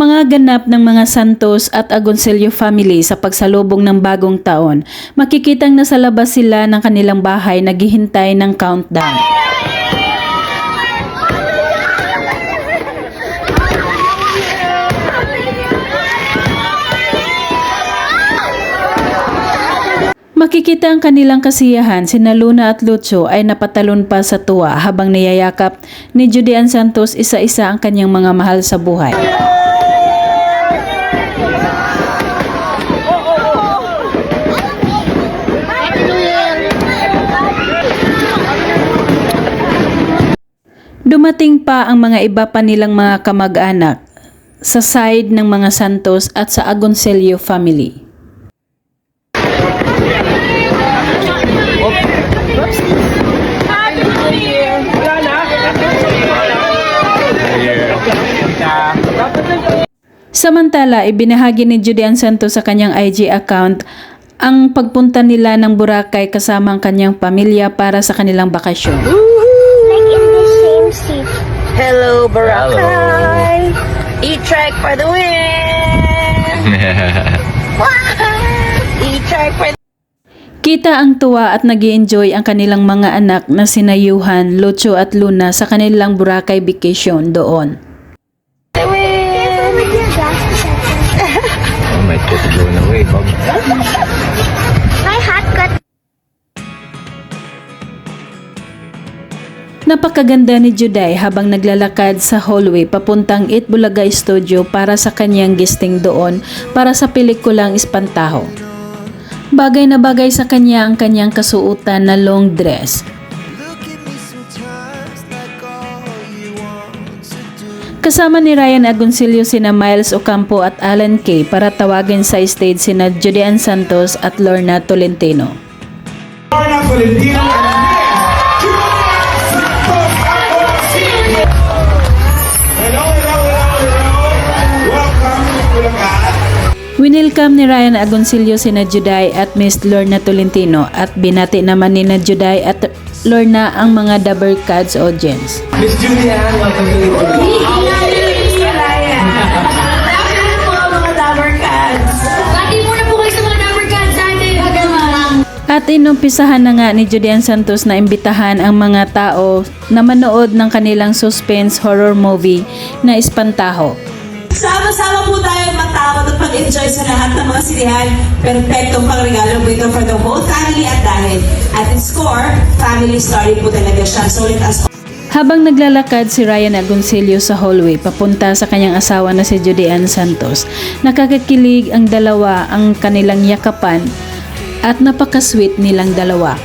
Mga ganap ng mga Santos at Agoncillo family sa pagsalubong ng bagong taon, makikitang nasa labas sila ng kanilang bahay naghihintay ng countdown. Makikita ang kanilang kasiyahan, sina Luna at Lucho ay napatalon pa sa tuwa habang niyayakap ni Judean Santos isa-isa ang kanyang mga mahal sa buhay. Dumating pa ang mga iba pa nilang mga kamag-anak sa side ng mga Santos at sa Agoncillo family. Samantala, ibinahagi ni Judean Santos sa kanyang IG account ang pagpunta nila ng Boracay kasama ang kanyang pamilya para sa kanilang bakasyon. Like Hello, Boracay. E-track for the win. E-track for Kita ang tuwa at nag enjoy ang kanilang mga anak na sina Yuhan, Lucho at Luna sa kanilang Boracay vacation doon. the I might just blown away, Bob. Napakaganda ni Juday habang naglalakad sa hallway papuntang Itbulaga Studio para sa kanyang guesting doon para sa pelikulang Espantaho. Bagay na bagay sa kanya ang kanyang kasuotan na long dress. Kasama ni Ryan Agoncillo sina Miles Ocampo at Alan Kay para tawagin sa stage sina Judean Santos at Lorna Tolentino. Lorna Tolentino Winelcome ni Ryan Agoncillo sina Juday at Miss Lorna Tolentino at binati naman ni na Juday at Lorna ang mga Dabber Cats audience. Miss Julian, welcome to the cards. At inumpisahan na nga ni Judean Santos na imbitahan ang mga tao na manood ng kanilang suspense horror movie na Espantaho. Sama-sama po tayo mag-enjoy sa lahat ng mga sinihan. Perfectong pangregalo po ito for the whole family at dahil at its core, family story po talaga siya. So let us Habang naglalakad si Ryan Agoncillo sa hallway papunta sa kanyang asawa na si Judean Santos, nakakakilig ang dalawa ang kanilang yakapan at napaka-sweet nilang dalawa.